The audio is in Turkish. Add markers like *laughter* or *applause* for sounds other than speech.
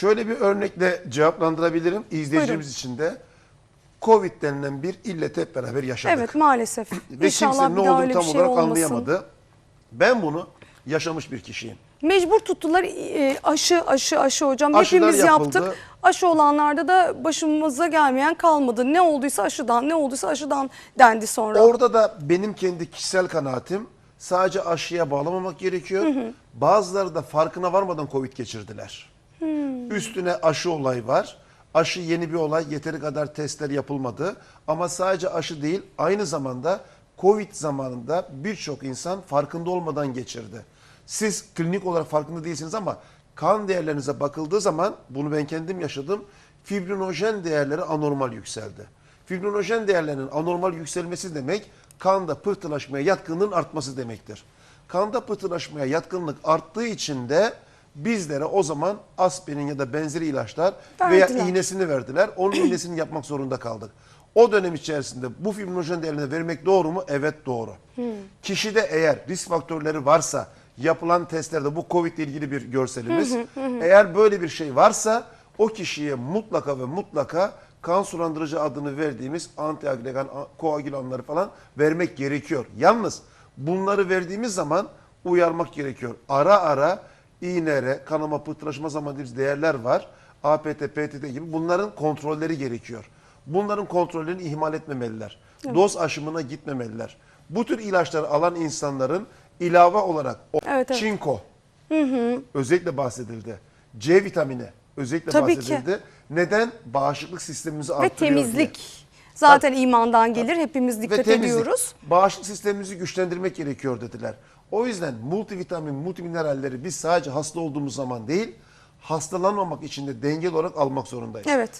Şöyle bir örnekle cevaplandırabilirim izleyicimiz için de. Covid denilen bir illeti hep beraber yaşadık. Evet maalesef. Ve İnşallah kimse ne olduğunu tam şey olarak olmasın. anlayamadı. Ben bunu yaşamış bir kişiyim. Mecbur tuttular e, aşı aşı aşı hocam. Aşılar Hepimiz yapıldı. yaptık. Aşı olanlarda da başımıza gelmeyen kalmadı. Ne olduysa aşıdan, ne olduysa aşıdan dendi sonra. Orada da benim kendi kişisel kanaatim sadece aşıya bağlamamak gerekiyor. Bazıları da farkına varmadan Covid geçirdiler. Üstüne aşı olay var. Aşı yeni bir olay. Yeteri kadar testler yapılmadı. Ama sadece aşı değil aynı zamanda Covid zamanında birçok insan farkında olmadan geçirdi. Siz klinik olarak farkında değilsiniz ama kan değerlerinize bakıldığı zaman bunu ben kendim yaşadım. Fibrinojen değerleri anormal yükseldi. Fibrinojen değerlerinin anormal yükselmesi demek kanda pıhtılaşmaya yatkınlığın artması demektir. Kanda pıhtılaşmaya yatkınlık arttığı için de bizlere o zaman aspirin ya da benzeri ilaçlar veya Verdiler. iğnesini verdiler. Onun *clears throat* iğnesini yapmak zorunda kaldık. O dönem içerisinde bu fibrinojen değerini vermek doğru mu? Evet doğru. Kişide eğer risk faktörleri varsa yapılan testlerde bu Covid ile ilgili bir görselimiz. Eğer böyle bir şey varsa o kişiye mutlaka ve mutlaka kan sulandırıcı adını verdiğimiz antiagregan, koagülanları falan vermek gerekiyor. Yalnız bunları verdiğimiz zaman uyarmak gerekiyor. Ara ara İNR, kanama pıhtılaşma zamanı dediğimiz değerler var. APT, PTT gibi bunların kontrolleri gerekiyor. Bunların kontrollerini ihmal etmemeliler. Doz aşımına gitmemeliler. Bu tür ilaçları alan insanların ilave olarak o Evet, evet. çinko özellikle bahsedildi. C vitamini özellikle Tabii ki. bahsedildi. Neden? Bağışıklık sistemimizi Ve arttırıyor diye. temizlik. Zaten imandan gelir. Hepimiz Ve dikkat temizlik. ediyoruz. Bağışıklık sistemimizi güçlendirmek gerekiyor dediler. O yüzden multivitamin, multimineralleri biz sadece hasta olduğumuz zaman değil, hastalanmamak için de dengeli olarak almak zorundayız. Evet.